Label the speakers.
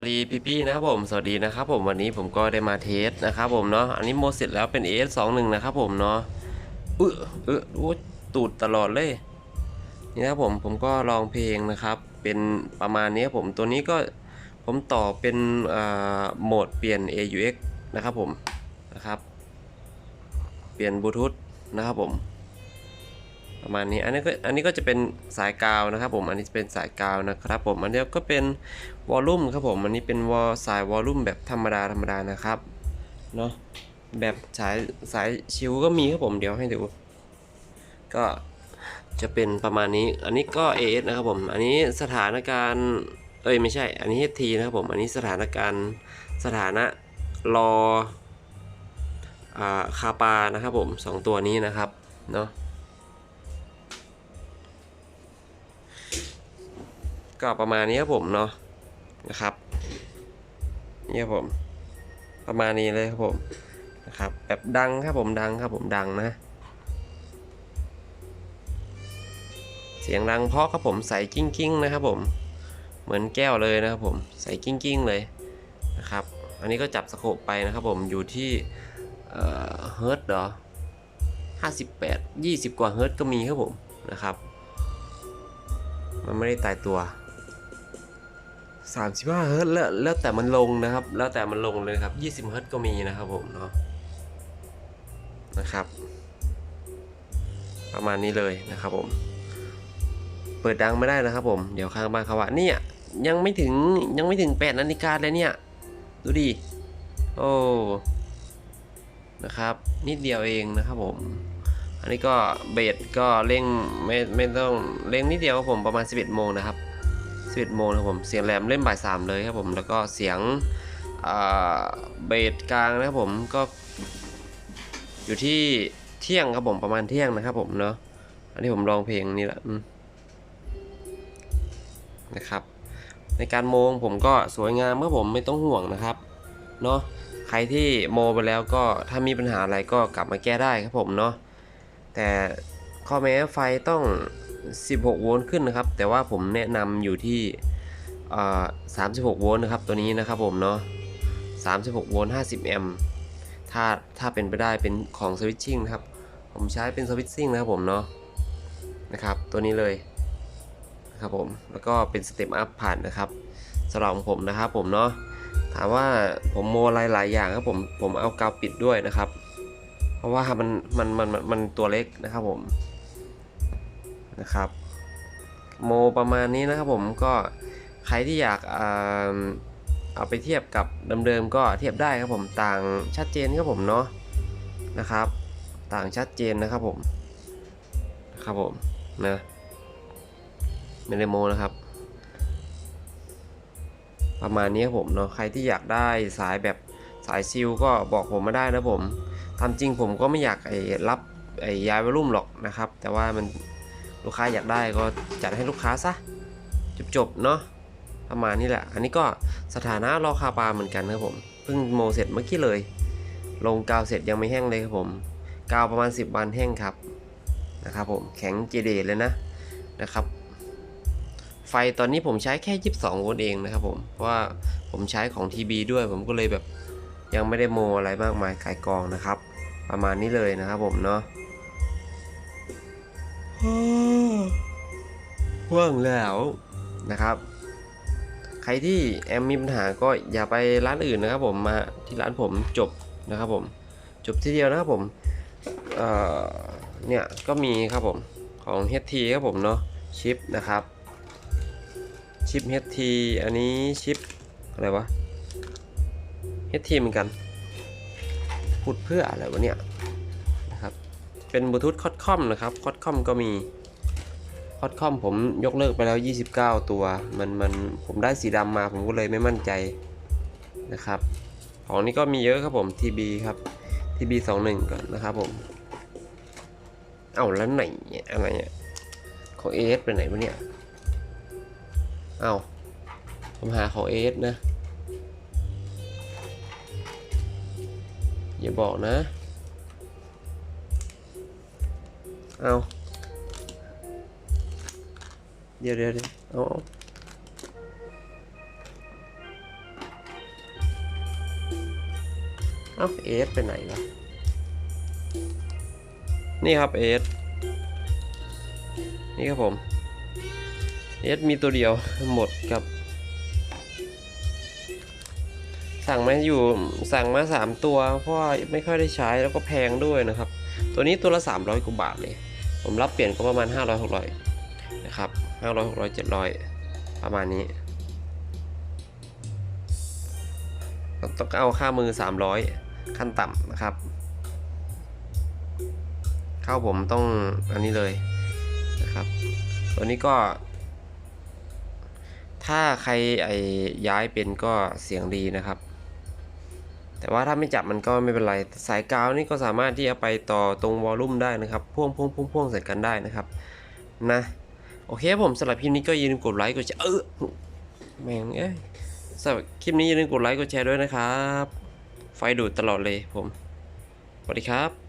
Speaker 1: สวัสดีพี่ๆนะครับผมสวัสดีนะครับผมวันนี้ผมก็ได้มาเทสนะครับผมเนาะอันนี้โมเสร็จแล้วเป็น AS 2 1นะครับผมเนาะเออเออโอ้ตูดตลอดเลยนี่นะครับผมผมก็ลองเพลงนะครับ เป็นประมาณนี้ผมตัวนี้ก็ผมต่อเป็นโหมดเปลี่ยน AUX นะครับผมนะครับ เปลี่ยนบลูทูธนะครับผม ประมาณนี้อันนี้ก็อันนี้ก็จะเป็นสายกาวนะครับผมอันนี้จะเป็นสายกาวนะครับผมอันนี้ก็เป็นวอลลุ่มครับผมอันนี้เป็นวอลสายวอลลุ่มแบบธรรมดาธรรมดานะครับเนาะแบบสายสายชิวก็มีครับผมเดี๋ยวให้ดู ก็จะเป็นประมาณนี้ อันนี้ก็ AS นะครับผม อันนี้สถานการณ์ เอ้ยไม่ใช่ อันนี้ HT นะครับผม อันนี้สถานการณ์สถานะรออ่าคาปานะครับผมสองตัวนี้นะครับ เนาะ ก็ประมาณนี้ครับผมเนาะนะครับนี่ครับผม ประมาณนี้เลยครับผมนะครับแบบดังครับผมดังครับผมดังนะ เสียงดังเพราะครับผมใส่กิ้งกิ้งนะครับผมเหมือนแก้วเลยนะครับผมใส่กิ้งกิ้งเลยนะครับ อันนี้ก็จับสโคปไปนะครับผมอยู่ที่เฮิร์ตเหรอ58 20 กว่าเฮิร์ตก็มีครับผมนะครับ มันไม่ได้ตายตัว 35เฮิร์ตแล้วแล้วแต่มันลงนะครับ แล้วแต่มันลงเลยครับ20เฮิร์ตก็มีนะครับผมเนาะนะครับ ประมาณนี้เลยนะครับผม เปิดดังไม่ได้นะครับผม เดี๋ยวข้างบ้านเขาว่าเนี่ยยังไม่ถึงยังไม่ถึง8นาฬิกาเลยเนี่ย ดูดิโอ้นะครับ นิดเดียวเองนะครับผม อันนี้ก็เบสก็เร่งไม่ไม่ต้องเร่งนิดเดียวครับผมประมาณ 11โมงนะครับ 11โมงนะครับผม เสียงแหลมเล่นบ่าย3เลยครับผม แล้วก็เสียงเบสกลางนะครับผม ก็อยู่ที่เที่ยงครับผม ประมาณเที่ยงนะครับผมเนาะ อันนี้ผมลองเพลงนี่แหละนะครับ ในการโมงผมก็สวยงามครับผมไม่ต้องห่วงนะครับ เนาะใครที่โมไปแล้วก็ถ้ามีปัญหาอะไรก็กลับมาแก้ได้ครับผมเนาะ แต่ข้อแม้ไฟต้อง 16 โวลต์ขึ้นนะครับ แต่ว่าผมแนะนำอยู่ที่36 โวลต์นะครับ ตัวนี้นะครับผมเนาะ36 โวลต์ 50 แอมป์ ถ้าถ้าเป็นไปได้เป็นของสวิตชิ่งนะครับ ผมใช้เป็นสวิตชิ่งนะครับผมเนาะ นะครับ ตัวนี้เลยนะครับผม แล้วก็เป็นสเต็ปอัพผ่านนะครับสำหรับผมนะครับผมเนาะ ถามว่าผมโมอะไรหลายอย่างครับผม ผมเอากาวปิดด้วยนะครับ เพราะว่ามันมันมันมันมันตัวเล็กนะครับผม นะครับ โมประมาณนี้นะครับผมก็ใครที่อยากเอาไปเทียบกับเดิมๆก็เทียบได้ครับผมต่างชัดเจนครับผมเนาะนะครับ ต่างชัดเจนนะครับผมนะครับผมนะไม่ได้โมนะครับ ประมาณนี้ครับผมเนาะใครที่อยากได้สายแบบสายซิลก็บอกผมมาได้นะผมตามจริงผมก็ไม่อยากไอ้รับไอ้ย้ายวอลุ่มหรอกนะครับ แต่ว่ามัน ลูกค้าอยากได้ก็จัดให้ลูกค้าซะจบๆเนาะประมาณนี้แหละ อันนี้ก็สถานะรอคาปลาเหมือนกันครับผมเพิ่งโมเสร็จเมื่อกี้เลย ลงกาวเสร็จยังไม่แห้งเลยครับผมกาวประมาณ 10 วันแห้งครับนะครับผมแข็งเจเดเลยนะนะครับ ไฟตอนนี้ผมใช้แค่ 22 โวลต์เองนะครับผมเพราะว่าผมใช้ของ TB ด้วยผมก็เลยแบบยังไม่ได้โมอะไรมากมายขายกองนะครับ ประมาณนี้เลยนะครับผมเนาะ ว่างแล้วนะครับ ใครที่แอมมีปัญหาก็อย่าไปร้านอื่นนะครับผมมาที่ร้านผมจบนะครับผม จบทีเดียวนะครับผมเอ่อเนี่ยก็มีครับผมของ HT ครับผมเนาะชิปนะครับ ชิป HT อันนี้ชิปอะไรวะ HT เหมือนกันพูดเพื่ออะไรวะเนี่ย เป็นบลูทูธคอดคอมนะครับคอดคอมก็มีคอดคอมผมยกเลิกไปแล้ว 29 ตัว มันมันผมได้สีดำมาผมก็เลยไม่มั่นใจนะครับ ของนี้ก็มีเยอะครับผม TB ครับ TB 21ก่อนนะครับผม เอ้าแล้วไหนเนี่ยอะไรเนี่ยของ AS ไปไหนวะเนี่ย เอ้าผมหาของ AS นะ อย่าบอกนะ เอาเดี๋ยวเดี๋ยวเดี๋ยวเอาเอาเอสไปไหนล่ะนี่ครับเอสนี่ครับผมเอสมีตัวเดียวหมดกับ สั่งมาอยู่สั่งมา 3 ตัว เพราะไม่ค่อยได้ใช้แล้วก็แพงด้วยนะครับ ตัวนี้ตัวละ 300กว่าบาทเลย ผมรับเปลี่ยนก็ประมาณ 500 600นะครับ500 600 700 ประมาณนี้ต้องเอาค่ามือ 300 ขั้นต่ำนะครับ เข้าผมต้องอันนี้เลยนะครับ ตัวนี้ก็ ถ้าใครไอย้ายเป็นก็เสียงดีนะครับ แต่ว่าถ้าไม่จับมันก็ไม่เป็นไร สายกาวนี่ก็สามารถที่จะไปต่อตรงวอลลุ่มได้นะครับ พ่วงพ่วงพ่วงพ่วงใส่กันได้นะครับ นะ โอเคผมสำหรับคลิปนี้ก็อย่าลืมกดไลค์กดแชร์เออแม่งเอ้ยสำหรับคลิปนี้อย่าลืมกดไลค์กดแชร์ด้วยนะครับ ไฟดูดตลอดเลยผม สวัสดีครับ